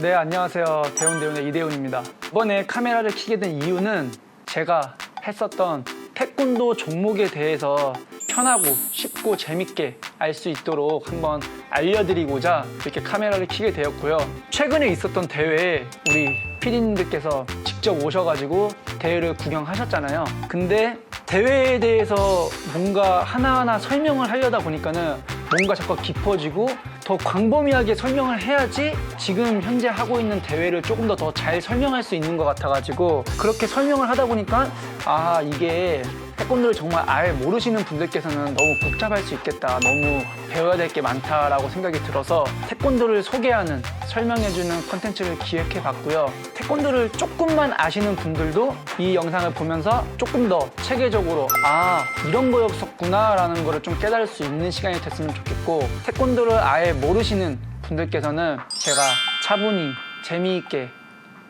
네, 안녕하세요. 대훈대훈의 이대훈입니다. 이번에 카메라를 켜게 된 이유는 제가 했었던 태권도 종목에 대해서 편하고 쉽고 재밌게 알 수 있도록 한번 알려드리고자 이렇게 카메라를 켜게 되었고요. 최근에 있었던 대회에 우리 피디님들께서 직접 오셔가지고 대회를 구경하셨잖아요. 근데 대회에 대해서 뭔가 하나하나 설명을 하려다 보니까는 뭔가 자꾸 깊어지고 더 광범위하게 설명을 해야지 지금 현재 하고 있는 대회를 조금 더 더 잘 설명할 수 있는 것 같아가지고 그렇게 설명을 하다 보니까 아 이게 태권도를 정말 아예 모르시는 분들께서는 너무 복잡할 수 있겠다. 너무 배워야 될 게 많다라고 생각이 들어서 태권도를 소개하는 설명해주는 컨텐츠를 기획해 봤고요. 태권도를 조금만 아시는 분들도 이 영상을 보면서 조금 더 체계적으로 아 이런 거였었구나 라는 거를 좀 깨달을 수 있는 시간이 됐으면 좋겠고 태권도를 아예 모르시는 분들께서는 제가 차분히 재미있게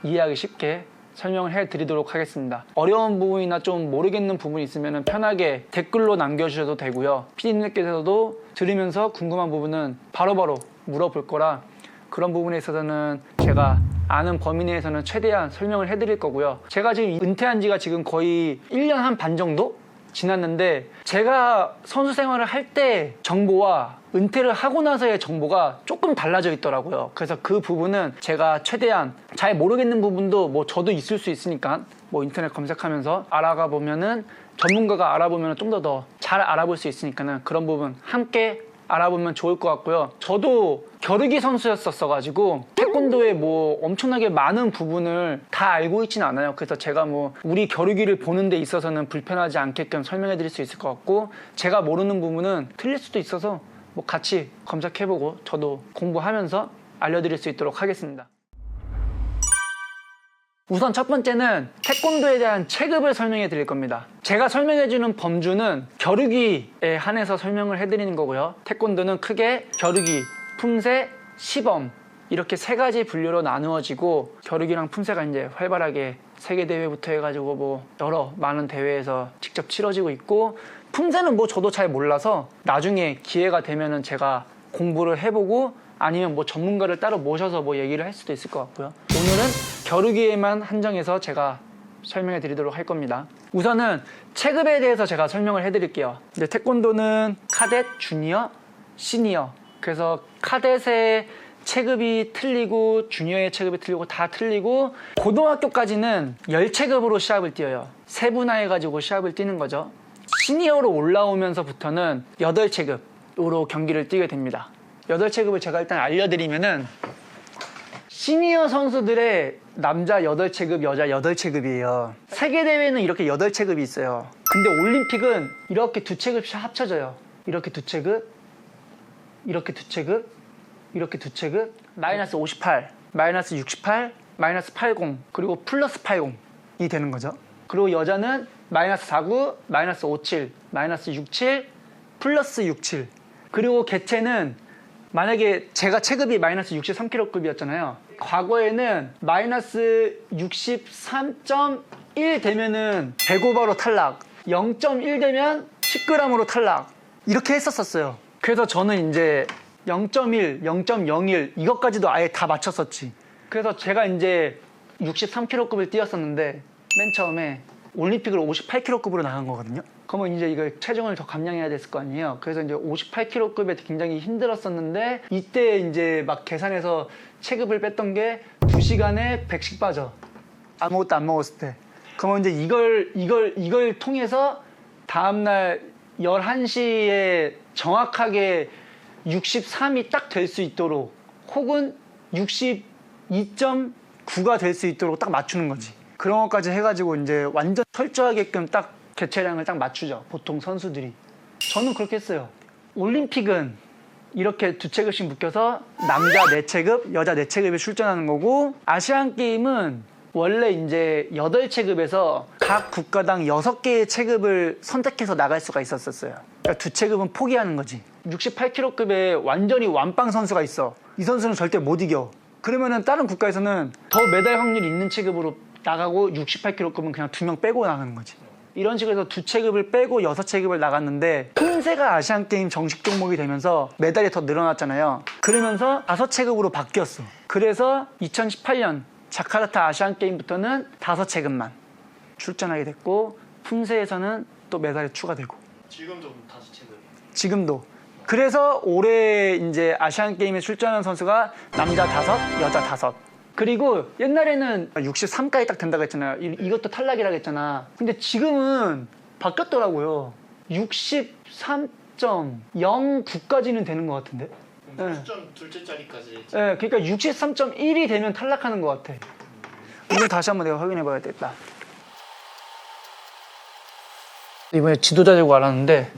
이해하기 쉽게 설명을 해드리도록 하겠습니다. 어려운 부분이나 좀 모르겠는 부분이 있으면 편하게 댓글로 남겨주셔도 되고요. 피디님들께서도 들으면서 궁금한 부분은 바로바로 물어볼 거라 그런 부분에 있어서는 제가 아는 범위 내에서는 최대한 설명을 해드릴 거고요. 제가 지금 은퇴한 지가 지금 거의 1년 한 반 정도 지났는데 제가 선수 생활을 할 때 정보와 은퇴를 하고 나서의 정보가 조금 달라져 있더라고요. 그래서 그 부분은 제가 최대한 잘 모르겠는 부분도 뭐 저도 있을 수 있으니까 뭐 인터넷 검색하면서 알아가 보면은 전문가가 알아보면 좀 더 더 잘 알아볼 수 있으니까는 그런 부분 함께 알아보면 좋을 것 같고요. 저도 겨루기 선수였었어가지고 태권도의 뭐 엄청나게 많은 부분을 다 알고 있지는 않아요. 그래서 제가 뭐 우리 겨루기를 보는 데 있어서는 불편하지 않게끔 설명해 드릴 수 있을 것 같고 제가 모르는 부분은 틀릴 수도 있어서 뭐 같이 검색해보고 저도 공부하면서 알려드릴 수 있도록 하겠습니다. 우선 첫 번째는 태권도에 대한 체급을 설명해 드릴 겁니다. 제가 설명해 주는 범주는 겨루기에 한해서 설명을 해 드리는 거고요. 태권도는 크게 겨루기, 품새, 시범 이렇게 세 가지 분류로 나누어지고 겨루기랑 품새가 이제 활발하게 세계 대회부터 해가지고 뭐 여러 많은 대회에서 직접 치러지고 있고 품새는 뭐 저도 잘 몰라서 나중에 기회가 되면은 제가 공부를 해보고 아니면 뭐 전문가를 따로 모셔서 뭐 얘기를 할 수도 있을 것 같고요. 오늘은 겨루기에만 한정해서 제가 설명해 드리도록 할 겁니다. 우선은 체급에 대해서 제가 설명을 해 드릴게요. 이제 태권도는 카뎃, 주니어, 시니어. 그래서 카뎃의 체급이 틀리고 주니어의 체급이 틀리고 다 틀리고 고등학교까지는 10체급으로 시합을 뛰어요. 세분화해 가지고 시합을 뛰는 거죠. 시니어로 올라오면서부터는 8체급으로 경기를 뛰게 됩니다. 8체급을 제가 일단 알려드리면은 시니어 선수들의 남자 8체급, 여자 8체급이에요. 세계대회는 이렇게 8체급이 있어요. 근데 올림픽은 이렇게 두 체급씩 합쳐져요. 이렇게 두 체급, 이렇게 두 체급, 이렇게 두 체급, 마이너스 58, 마이너스 68, 마이너스 80, 그리고 플러스 80이 되는 거죠. 그리고 여자는 마이너스 49, 마이너스 57, 마이너스 67, 플러스 67. 그리고 개체는 만약에 제가 체급이 마이너스 63kg급이었잖아요. 과거에는 마이너스 63.1 되면은 105바로 탈락, 0.1 되면 10g으로 탈락. 이렇게 했었었어요. 그래서 저는 이제 0.1, 0.01 이것까지도 아예 다 맞췄었지. 그래서 제가 이제 63kg급을 뛰었었는데 맨 처음에 올림픽을 58kg급으로 나간 거거든요. 그러면 이제 이거 체중을 더 감량해야 됐을 거 아니에요. 그래서 이제 58kg급에 굉장히 힘들었었는데 이때 이제 막 계산해서 체급을 뺐던 게 2시간에 100씩 빠져. 아무것도 안 먹었을 때. 그러면 이제 이걸 이걸 이걸 통해서 다음 날 11시에 정확하게 63이 딱 될 수 있도록 혹은 62.9가 될 수 있도록 딱 맞추는 거지. 그런 것까지 해가지고 이제 완전 철저하게끔 딱 개체량을 딱 맞추죠. 보통 선수들이. 저는 그렇게 했어요. 올림픽은 이렇게 두 체급씩 묶여서 남자 네 체급, 여자 네 체급에 출전하는 거고 아시안 게임은 원래 이제 8체급에서 각 국가당 6개의 체급을 선택해서 나갈 수가 있었었어요. 그러니까 두 체급은 포기하는 거지. 68kg급에 완전히 완빵 선수가 있어. 이 선수는 절대 못 이겨. 그러면은 다른 국가에서는 더 메달 확률이 있는 체급으로 나가고 68kg급은 그냥 두 명 빼고 나가는 거지. 이런 식으로 해서 두 체급을 빼고 여섯 체급을 나갔는데 품새가 아시안 게임 정식 종목이 되면서 메달이 더 늘어났잖아요. 그러면서 다섯 체급으로 바뀌었어. 그래서 2018년 자카르타 아시안 게임부터는 다섯 체급만 출전하게 됐고 품새에서는 또 메달이 추가되고 지금도 다섯 체급. 지금도 그래서 올해 이제 아시안 게임에 출전하는 선수가 남자 다섯, 여자 다섯. 그리고 옛날에는 63까지 딱 된다고 했잖아요. 이, 이것도 탈락이라고 했잖아. 근데 지금은 바뀌었더라고요. 63.09까지는 되는 것 같은데. 네. 출전 둘째 자리까지. 예, 그러니까 63.1이 되면 탈락하는 것 같아. 이걸 다시 한번 내가 확인해 봐야겠다. 이번에 지도자 되고 알았는데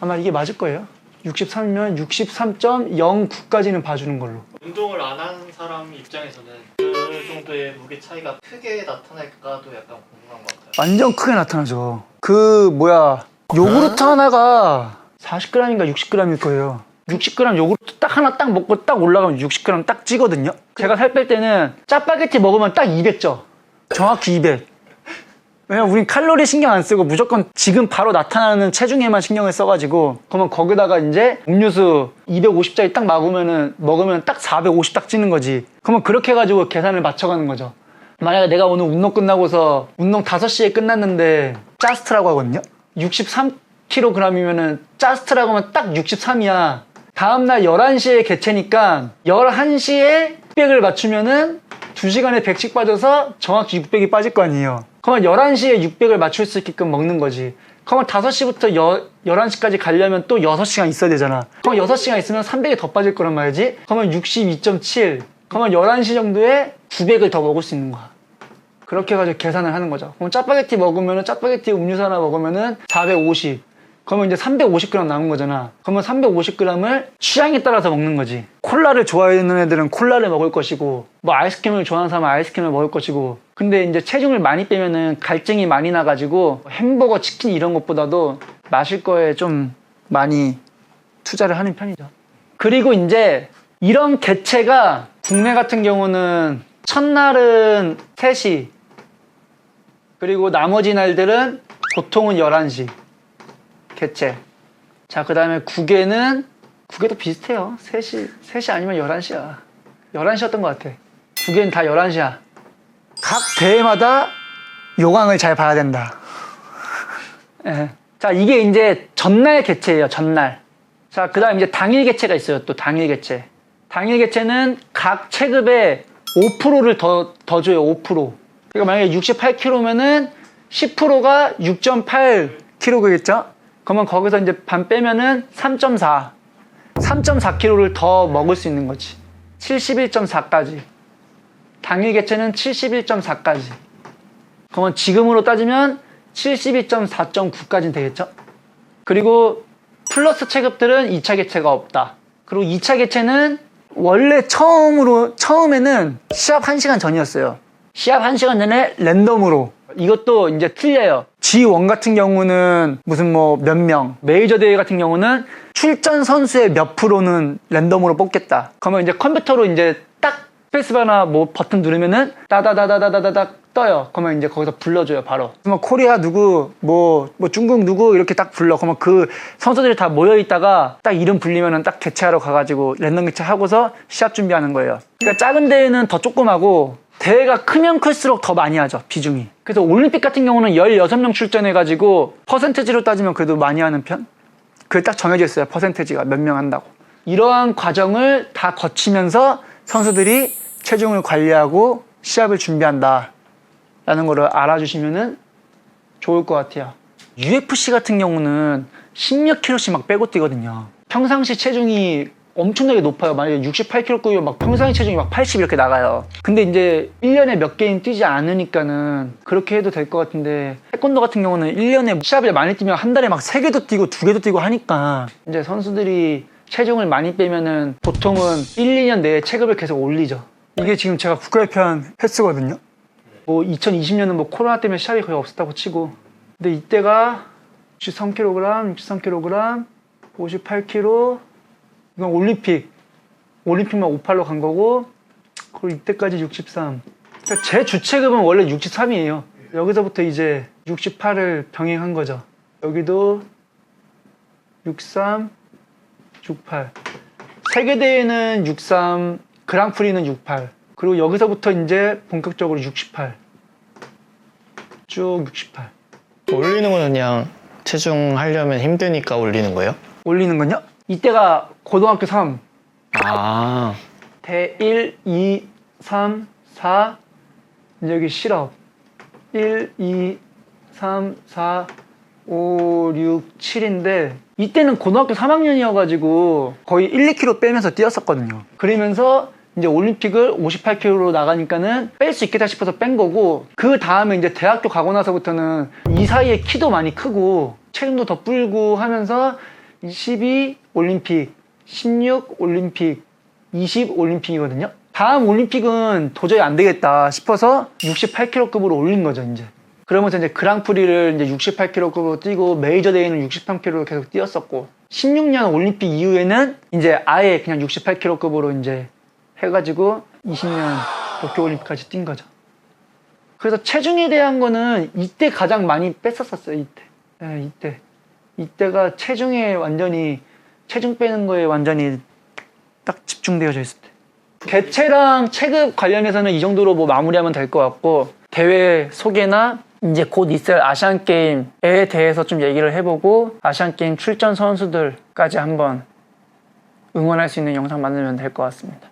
아마 이게 맞을 거예요. 63이면 63.09까지는 봐주는 걸로. 운동을 안 한 사람 입장에서는 그 정도의 무게 차이가 크게 나타날까도 약간 궁금한 것 같아요. 완전 크게 나타나죠. 그 뭐야 요구르트 하나가 40g인가 60g일 거예요. 60g 요구르트 딱 하나 딱 먹고 딱 올라가면 60g 딱 찌거든요. 제가 살 뺄 때는 짜파게티 먹으면 딱 200죠. 정확히 200. 왜냐면 우린 칼로리 신경 안 쓰고 무조건 지금 바로 나타나는 체중에만 신경을 써가지고 그러면 거기다가 이제 음료수 250짜리 딱 먹으면은 먹으면 딱 450 딱 찌는 거지. 그러면 그렇게 해가지고 계산을 맞춰가는 거죠. 만약에 내가 오늘 운동 끝나고서 운동 5시에 끝났는데 짜스트라고 하거든요. 63kg이면은 짜스트라고 하면 딱 63이야. 다음날 11시에 개체니까 11시에 600을 맞추면은 2시간에 100씩 빠져서 정확히 600이 빠질 거 아니에요. 그러면 11시에 600을 맞출 수 있게끔 먹는 거지. 그러면 5시부터 여, 11시까지 가려면 또 6시간 있어야 되잖아. 그럼 6시간 있으면 300이 더 빠질 거란 말이지. 그러면 62.7. 그러면 11시 정도에 900을 더 먹을 수 있는 거야. 그렇게 해가지고 계산을 하는 거죠. 그럼 짜파게티 먹으면은 짜파게티 음료수 하나 먹으면은 450. 그러면 이제 350g 남은 거잖아. 그러면 350g을 취향에 따라서 먹는 거지. 콜라를 좋아하는 애들은 콜라를 먹을 것이고, 뭐 아이스크림을 좋아하는 사람은 아이스크림을 먹을 것이고. 근데 이제 체중을 많이 빼면은 갈증이 많이 나가지고 햄버거, 치킨 이런 것보다도 마실 거에 좀 많이 투자를 하는 편이죠. 그리고 이제 이런 개체가 국내 같은 경우는 첫날은 3시, 그리고 나머지 날들은 보통은 11시 개체. 자, 그 다음에 국에는 국에도 비슷해요. 3시, 3시 아니면 11시야. 11시였던 것 같아. 국에는 다 11시야. 각 대회마다 요강을 잘 봐야 된다. 예. 자, 이게 이제 전날 개체예요, 전날. 자, 그 다음 이제 당일 개체가 있어요, 또 당일 개체. 당일 개체는 각 체급에 5%를 더, 더 줘요, 5%. 그러니까 만약에 68kg면은 10%가 6.8kg겠죠? 그러면 거기서 이제 반 빼면은 3.4. 3.4kg를 더 먹을 수 있는 거지. 71.4까지. 당일 개체는 71.4까지. 그러면 지금으로 따지면 72.4.9까지는 되겠죠? 그리고 플러스 체급들은 2차 개체가 없다. 그리고 2차 개체는 원래 처음으로, 처음에는 시합 1시간 전이었어요. 시합 1시간 전에 랜덤으로. 이것도 이제 틀려요. G1 같은 경우는 무슨 뭐 몇 명, 메이저 대회 같은 경우는 출전 선수의 몇 프로는 랜덤으로 뽑겠다. 그러면 이제 컴퓨터로 이제 딱 스페이스바나 뭐 버튼 누르면은 따다다다다다닥 떠요. 그러면 이제 거기서 불러줘요, 바로. 뭐 코리아 누구, 뭐, 뭐 중국 누구 이렇게 딱 불러. 그러면 그 선수들이 다 모여 있다가 딱 이름 불리면은 딱 개최하러 가가지고 랜덤 개최하고서 시합 준비하는 거예요. 그러니까 작은 대회는 더 조그마고 대회가 크면 클수록 더 많이 하죠, 비중이. 그래서 올림픽 같은 경우는 16명 출전해가지고 퍼센테지로 따지면 그래도 많이 하는 편? 그게 딱 정해져 있어요, 퍼센테지가 몇 명 한다고. 이러한 과정을 다 거치면서 선수들이 체중을 관리하고 시합을 준비한다. 라는 거를 알아주시면은 좋을 것 같아요. UFC 같은 경우는 10몇 킬로씩 막 빼고 뛰거든요. 평상시 체중이 엄청나게 높아요. 만약에 68kg 막 평상시 체중이 막 80 이렇게 나가요. 근데 이제 1년에 몇 게임 뛰지 않으니까는 그렇게 해도 될 것 같은데 태권도 같은 경우는 1년에 시합을 많이 뛰면 한 달에 막 3개도 뛰고 2개도 뛰고 하니까 이제 선수들이 체중을 많이 빼면은 보통은 1, 2년 내에 체급을 계속 올리죠. 이게 지금 제가 국가대표한 횟수거든요. 뭐 2020년은 뭐 코로나 때문에 시합이 거의 없었다고 치고 근데 이때가 63kg, 63kg, 58kg 이건 올림픽 올림픽만 58로 간 거고 그리고 이때까지 63 그러니까 제 주체급은 원래 63이에요 여기서부터 이제 68을 병행한 거죠 여기도 63, 68 세계대회는 63, 그랑프리는 68. 그리고 여기서부터 이제 본격적으로 68. 쭉 68. 올리는 건 그냥 체중 하려면 힘드니까 올리는 거예요? 올리는 건요? 이때가 고등학교 3. 아, 대 1, 2, 3, 4. 이제 여기 실업. 1, 2, 3, 4, 5, 6, 7인데 이때는 고등학교 3학년이어가지고 거의 1, 2kg 빼면서 뛰었었거든요. 그러면서 이제 올림픽을 58kg로 나가니까는 뺄 수 있겠다 싶어서 뺀 거고 그 다음에 이제 대학교 가고 나서부터는 이 사이에 키도 많이 크고 체중도 더 불고 하면서 12 올림픽, 16 올림픽, 20 올림픽이거든요. 다음 올림픽은 도저히 안 되겠다 싶어서 68kg급으로 올린 거죠, 이제. 그러면서 이제 그랑프리를 이제 68kg급으로 뛰고 메이저 대회는 63kg로 계속 뛰었었고 16년 올림픽 이후에는 이제 아예 그냥 68kg급으로 이제 해가지고 20년 도쿄 올림픽까지 뛴 거죠. 그래서 체중에 대한 거는 이때 가장 많이 뺐었었어요, 이때. 네, 이때. 이때가 체중에 완전히 체중 빼는 거에 완전히 딱 집중되어져 있을 때. 개체랑 체급 관련해서는 이 정도로 뭐 마무리하면 될 것 같고 대회 소개나 이제 곧 있을 아시안 게임에 대해서 좀 얘기를 해보고 아시안 게임 출전 선수들까지 한번 응원할 수 있는 영상 만들면 될 것 같습니다.